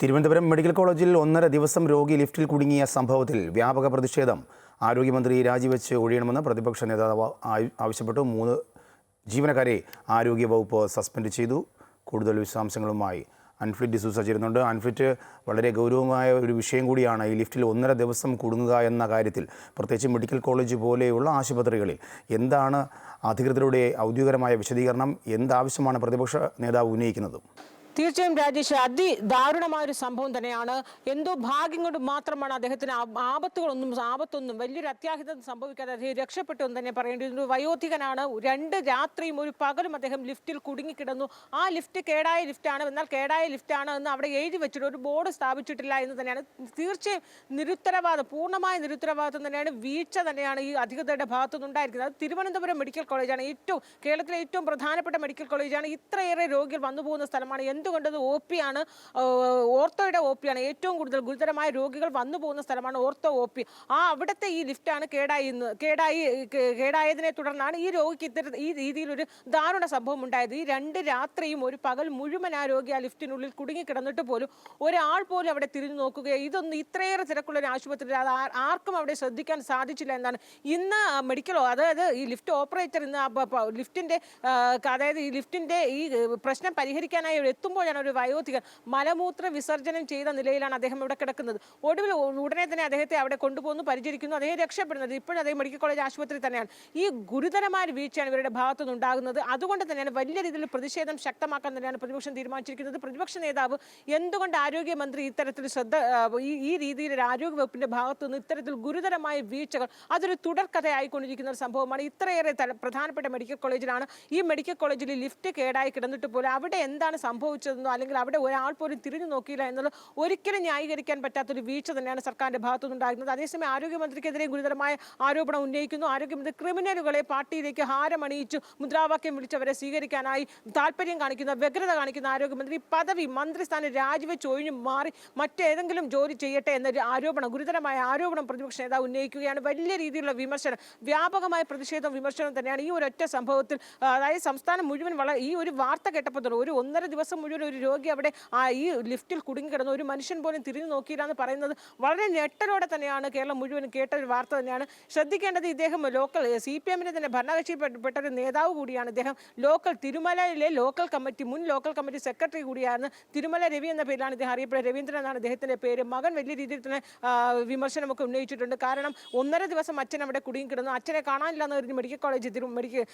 Thiruvananthapuram medical കോളേജിൽ ഒന്നര ദിവസം രോഗി ലിഫ്റ്റിൽ കുടുങ്ങിയ സംഭവത്തിൽ വ്യാപക പ്രതിഷേധം. ആരോഗ്യമന്ത്രി രാജിവെച്ച് ഒഴിയണമെന്ന് പ്രതിപക്ഷ നേതാവ് ആവശ്യപ്പെട്ടു. മൂന്ന് ജീവനക്കാരെ ആരോഗ്യവകുപ്പ് സസ്പെൻഡ് ചെയ്തു. കൂടുതൽ വിശദാംശങ്ങളുമായി അൺഫിറ്റ് ഡിസൂസ ചേരുന്നുണ്ട് അൺഫിറ്റ് വളരെ ഗൗരവമായ ഒരു വിഷയം കൂടിയാണ് ഈ ലിഫ്റ്റിൽ ഒന്നര ദിവസം കുടുങ്ങുക എന്ന കാര്യത്തിൽ. പ്രത്യേകിച്ച് മെഡിക്കൽ കോളേജ് പോലെയുള്ള ആശുപത്രികളിൽ എന്താണ് അധികൃതരുടെ ഔദ്യോഗികമായ വിശദീകരണം? എന്താവശ്യമാണ് പ്രതിപക്ഷ നേതാവ് ഉന്നയിക്കുന്നത്? തീർച്ചയായും രാജേഷ് അതിദാരുണമായ ഒരു സംഭവം തന്നെയാണ്. എന്തോ ഭാഗ്യം കൊണ്ട് മാത്രമാണ് അദ്ദേഹത്തിന് ആപത്തുകളൊന്നും ആപത്തൊന്നും വലിയൊരു അത്യാഹിതം സംഭവിക്കാതെ അദ്ദേഹം രക്ഷപ്പെട്ടു എന്ന് തന്നെ പറയേണ്ടി ഒരു വയോധികനാണ്. രണ്ട് രാത്രിയും ഒരു പകലും അദ്ദേഹം ലിഫ്റ്റിൽ കുടുങ്ങിക്കിടന്നു. ആ ലിഫ്റ്റ് കേടായ ലിഫ്റ്റാണ്. എന്നാൽ കേടായ ലിഫ്റ്റാണ് എന്ന് അവിടെ എഴുതി വെച്ചിട്ട് ഒരു ബോർഡ് സ്ഥാപിച്ചിട്ടില്ല എന്ന് തന്നെയാണ്. തീർച്ചയായും നിരുത്തരവാദം പൂർണമായ നിരുത്തരവാദിത്വം തന്നെയാണ്. വീഴ്ച തന്നെയാണ് ഈ അധികൃതരുടെ ഭാഗത്തു നിന്നുണ്ടായിരിക്കുന്നത് അത് തിരുവനന്തപുരം മെഡിക്കൽ കോളേജാണ്. ഏറ്റവും കേരളത്തിലെ ഏറ്റവും പ്രധാനപ്പെട്ട മെഡിക്കൽ കോളേജാണ്. ഇത്രയേറെ രോഗികൾ വന്നു പോകുന്ന സ്ഥലമാണ്. എന്തുകൊണ്ടത് ഒ പി ആണ് ഓർത്തോയുടെ ഒ ആണ്. ഏറ്റവും കൂടുതൽ ഗുരുതരമായ രോഗികൾ വന്നു പോകുന്ന സ്ഥലമാണ് ഓർത്തോ ഒ പി. ആ അവിടുത്തെ ഈ ലിഫ്റ്റാണ് കേടായി കേടായി കേടായതിനെ തുടർന്നാണ് ഈ രോഗിക്ക് ഇത്തരം ഈ രീതിയിലൊരു ദാരുണ സംഭവം ഉണ്ടായത്. ഈ രണ്ട് രാത്രിയും ഒരു പകൽ മുഴുവൻ ആ രോഗി ആ ലിഫ്റ്റിനുള്ളിൽ കുടുങ്ങിക്കിടന്നിട്ട് പോലും ഒരാൾ പോലും അവിടെ തിരിഞ്ഞു നോക്കുകയോ ഇതൊന്നും ഇത്രയേറെ തിരക്കുള്ള ഒരു അത് ആർക്കും അവിടെ ശ്രദ്ധിക്കാൻ സാധിച്ചില്ല എന്നാണ്. ഇന്ന് മെഡിക്കലോ അതായത് ഈ ലിഫ്റ്റ് ഓപ്പറേറ്റർ ഇന്ന് ലിഫ്റ്റിന്റെ അതായത് ഈ ലിഫ്റ്റിന്റെ ഈ പ്രശ്നം പരിഹരിക്കാനായി ഇവിടെ എത്തുമ്പോഴാണ് ഒരു വയോധികൻ മലമൂത്ര വിസർജനം ചെയ്ത നിലയിലാണ് അദ്ദേഹം ഇവിടെ കിടക്കുന്നത്. ഒടുവിൽ ഉടനെ തന്നെ അദ്ദേഹത്തെ അവിടെ കൊണ്ടുപോകുന്നു പരിചരിക്കുന്നു. അദ്ദേഹം രക്ഷപ്പെടുന്നത് ഇപ്പോഴും അദ്ദേഹം മെഡിക്കൽ കോളേജ് ആശുപത്രി തന്നെയാണ്. ഈ ഗുരുതരമായ വീഴ്ചയാണ് ഇവരുടെ ഭാഗത്തുനിന്ന് ഉണ്ടാകുന്നത്. അതുകൊണ്ട് തന്നെയാണ് വലിയ രീതിയിൽ പ്രതിഷേധം ശക്തമാക്കാൻ തന്നെയാണ് പ്രതിപക്ഷം തീരുമാനിച്ചിരിക്കുന്നത്. പ്രതിപക്ഷ നേതാവ് എന്തുകൊണ്ട് ആരോഗ്യമന്ത്രി ഇത്തരത്തിൽ ശ്രദ്ധ ഈ രീതിയിൽ ആരോഗ്യവകുപ്പിന്റെ ആരോഗ്യ വകുപ്പിന്റെ ഭാഗത്തുനിന്ന് ഇത്തരത്തിൽ ഗുരുതരമായ വീഴ്ചകൾ അതൊരു തുടർക്കഥയായിക്കൊണ്ടിരിക്കുന്ന ഒരു സംഭവമാണ്. ഇത്രയേറെ പ്രധാനപ്പെട്ട മെഡിക്കൽ കോളേജിലാണ്. ഈ മെഡിക്കൽ കോളേജിൽ ലിഫ്റ്റ് കേടായി കിടന്നിട്ട് പോലും അവിടെ എന്താണ് സംഭവിച്ചതെന്നോ അല്ലെങ്കിൽ അവിടെ ഒരാൾ പോലും തിരിഞ്ഞു നോക്കിയില്ല എന്നുള്ളത് ഒരിക്കലും ന്യായീകരിക്കാൻ പറ്റാത്തൊരു വീഴ്ച തന്നെയാണ് സർക്കാരിന്റെ ഭാഗത്തുനിന്നുണ്ടാകുന്നത് അതേസമയം ആരോഗ്യമന്ത്രിക്കെതിരെ ഗുരുതരമായ ആരോപണം ഉന്നയിക്കുന്നു. ആരോഗ്യമന്ത്രി ക്രിമിനലുകളെ പാർട്ടിയിലേക്ക് ഹാരമണിയിച്ചു മുദ്രാവാക്യം വിളിച്ചവരെ സ്വീകരിക്കാനായി താല്പര്യം കാണിക്കുന്ന വ്യഗ്രത കാണിക്കുന്ന ആരോഗ്യമന്ത്രി പദവി മന്ത്രിസ്ഥാനം രാജിവെച്ച് ഒഴിഞ്ഞു മാറി മറ്റേതെങ്കിലും ജോലി ചെയ്യട്ടെ എന്നൊരു ആരോപണം ഗുരുതരമായ ആരോപണം പ്രതിപക്ഷ നേതാവ് ഉന്നയിക്കുകയാണ്. വലിയ രീതിയിലുള്ള വിമർശനം വ്യാപകമായ പ്രതിഷേധം വിമർശനം തന്നെയാണ് ഈ ഒരൊറ്റ സംഭവത്തിൽ അതായത് സംസ്ഥാനം മുഴുവൻ വളരെ ഈ ഒരു വാർത്ത കേട്ടപ്പോൾ ഒരു ഒന്നര ദിവസം മുഴുവൻ ഒരു രോഗി അവിടെ ആ ഈ ലിഫ്റ്റിൽ കുടുങ്ങിക്കിടന്ന് ഒരു മനുഷ്യൻ പോലും തിരിഞ്ഞു നോക്കിയില്ല എന്ന് പറയുന്നത് വളരെ ഞെട്ടലോടെ തന്നെയാണ്. കേരളം മുഴുവൻ കേട്ട ഒരു വാർത്ത തന്നെയാണ്. ശ്രദ്ധിക്കേണ്ടത് ഇദ്ദേഹം ലോക്കൽ സി പി എമ്മിനെ തന്നെ ഭരണകക്ഷിപ്പെട്ട ഒരു നേതാവ് കൂടിയാണ് ഇദ്ദേഹം. ലോക്കൽ തിരുമലയിലെ ലോക്കൽ കമ്മിറ്റി മുൻ ലോക്കൽ കമ്മിറ്റി സെക്രട്ടറി കൂടിയാണ് തിരുമല രവി എന്ന പേരിലാണ് ഇദ്ദേഹം അറിയപ്പെടുന്നത് രവീന്ദ്രൻ എന്നാണ് ഇദ്ദേഹത്തിന്റെ പേര്. മകൻ വലിയ രീതിയിൽ തന്നെ വിമർശനമൊക്കെ ഉന്നയിച്ചിട്ടുണ്ട്. കാരണം ഒന്നര ദിവസം അച്ഛൻ അവിടെ കുടുങ്ങി കിടന്നു അച്ഛനെ കാണാനില്ല എന്ന് medical college medical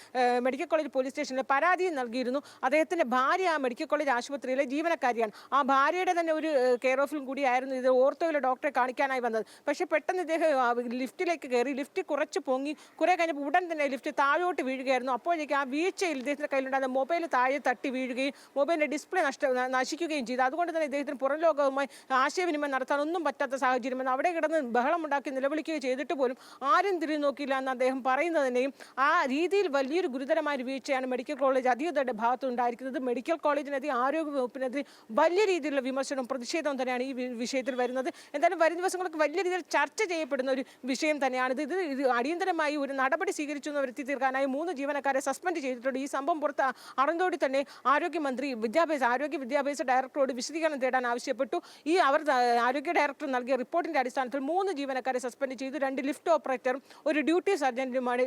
medical college police സ്റ്റേഷനിൽ പരാതിയും നൽകിയിരുന്നു. അദ്ദേഹത്തിന്റെ ഭാര്യ ആ മെഡിക്കൽ കോളേജ് ആശുപത്രിയിലെ ജീവനക്കാരിയാണ്. ആ ഭാര്യയുടെ തന്നെ ഒരു കെയർ ഓഫിലും കൂടിയായിരുന്നു ഇത് ഓർത്തോയിലെ ഡോക്ടറെ കാണിക്കാനായി വന്നത്. പക്ഷേ പെട്ടെന്ന് ഇദ്ദേഹം ലിഫ്റ്റിലേക്ക് കയറി ലിഫ്റ്റ് കുറച്ച് പൊങ്ങി കുറെ കഴിഞ്ഞപ്പോൾ ഉടൻ തന്നെ ലിഫ്റ്റ് താഴോട്ട് വീഴുകയായിരുന്നു. അപ്പോഴേക്കും ആ വീഴ്ചയിൽ ഇദ്ദേഹത്തിന്റെ കയ്യിലുണ്ടായിരുന്ന മൊബൈൽ താഴെ തട്ടി വീഴുകയും മൊബൈലിന്റെ ഡിസ്പ്ലേ നഷ്ട നശിക്കുകയും ചെയ്തു. അതുകൊണ്ട് തന്നെ ഇദ്ദേഹത്തിന് പുറം ലോകവുമായി ആശയവിനിമയം നടത്താൻ ഒന്നും പറ്റാത്ത സാഹചര്യമെന്ന് അവിടെ കിടന്ന് ബഹളമുണ്ടാക്കി നിലവിളിക്കുകയും ചെയ്തിട്ട് പോലും ആരും തിരി നോക്കിയില്ല എന്ന് അദ്ദേഹം പറയുന്നതിനെയും ആ രീതിയിൽ വലിയൊരു ഗുരുതരമായ വീഴ്ചയാണ് മെഡിക്കൽ കോളേജ് അധികൃതരുടെ ഭാഗത്തുണ്ടായിരിക്കുന്നത് മെഡിക്കൽ കോളേജിനെതിരെ ആരോഗ്യ വകുപ്പിനെതിരെ വലിയ രീതിയിലുള്ള വിമർശനവും പ്രതിഷേധവും തന്നെയാണ് ഈ വിഷയത്തിൽ വരുന്നത്. എന്തായാലും വരും ദിവസങ്ങൾക്ക് വലിയ രീതിയിൽ ചർച്ച ചെയ്യപ്പെടുന്ന ഒരു വിഷയം തന്നെയാണ് ഇത് ഇത് അടിയന്തരമായി ഒരു നടപടി സ്വീകരിച്ചു എന്ന് വരുത്തി തീർക്കാനായി മൂന്ന് ജീവനക്കാരെ സസ്പെൻഡ് ചെയ്തിട്ടുണ്ട്. ഈ സംഭവം പുറത്ത് അറിഞ്ഞതോടെ തന്നെ ആരോഗ്യമന്ത്രി വിദ്യാഭ്യാസ ആരോഗ്യ വിദ്യാഭ്യാസ ഡയറക്ടറോട് വിശദീകരണം തേടാൻ ആവശ്യപ്പെട്ടു. ഈ അവർ ആരോഗ്യ ഡയറക്ടർ നൽകിയ റിപ്പോർട്ടിന്റെ അടിസ്ഥാനത്തിൽ മൂന്ന് ജീവനക്കാരെ സസ്പെൻഡ് ചെയ്തു. രണ്ട് ലിഫ്റ്റ് ഓപ്പറേറ്ററും ഒരു ഡ്യൂട്ടി സർജന്റുമാണ്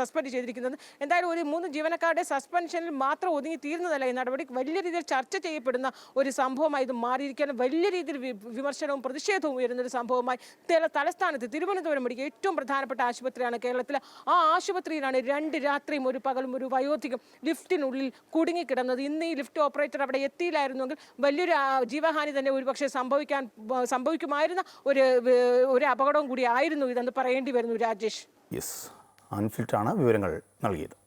സസ്പെൻഡ് ചെയ്തിരിക്കുന്നത്. എന്തായാലും ഒരു മൂന്ന് ജീവനക്കാരുടെ സസ്പെൻഷനിൽ മാത്രം ഒതുങ്ങി തീരുന്നതല്ല ഈ നടപടി. വലിയ ചർച്ച ചെയ്യപ്പെടുന്ന ഒരു സംഭവമായി ഇത് മാറിയിരിക്കാൻ വലിയ രീതിയിൽ വിമർശനവും പ്രതിഷേധവും ഉയരുന്ന ഒരു സംഭവമായി തല- തലസ്ഥാനത്ത് തിരുവനന്തപുരം മെഡിക്കൽ ഏറ്റവും പ്രധാനപ്പെട്ട ആശുപത്രിയാണ് കേരളത്തിലെ. ആ ആശുപത്രിയിലാണ് രണ്ട് രാത്രിയും ഒരു പകലും ഒരു വയോധികം ലിഫ്റ്റിനുള്ളിൽ കുടുങ്ങിക്കിടന്നത്. ഇന്ന് ഈ ലിഫ്റ്റ് ഓപ്പറേറ്റർ അവിടെ എത്തിയില്ലായിരുന്നുവെങ്കിൽ വലിയൊരു ജീവഹാനി തന്നെ ഒരുപക്ഷെ സംഭവിക്കാൻ സംഭവിക്കുമായിരുന്ന ഒരു ഒരു അപകടവും കൂടി ആയിരുന്നു ഇതെന്ന് പറയേണ്ടി വരുന്നു രാജേഷ്. യെസ് അൺഫിൽറ്റാണ് വിവരങ്ങൾ നൽകിയത്.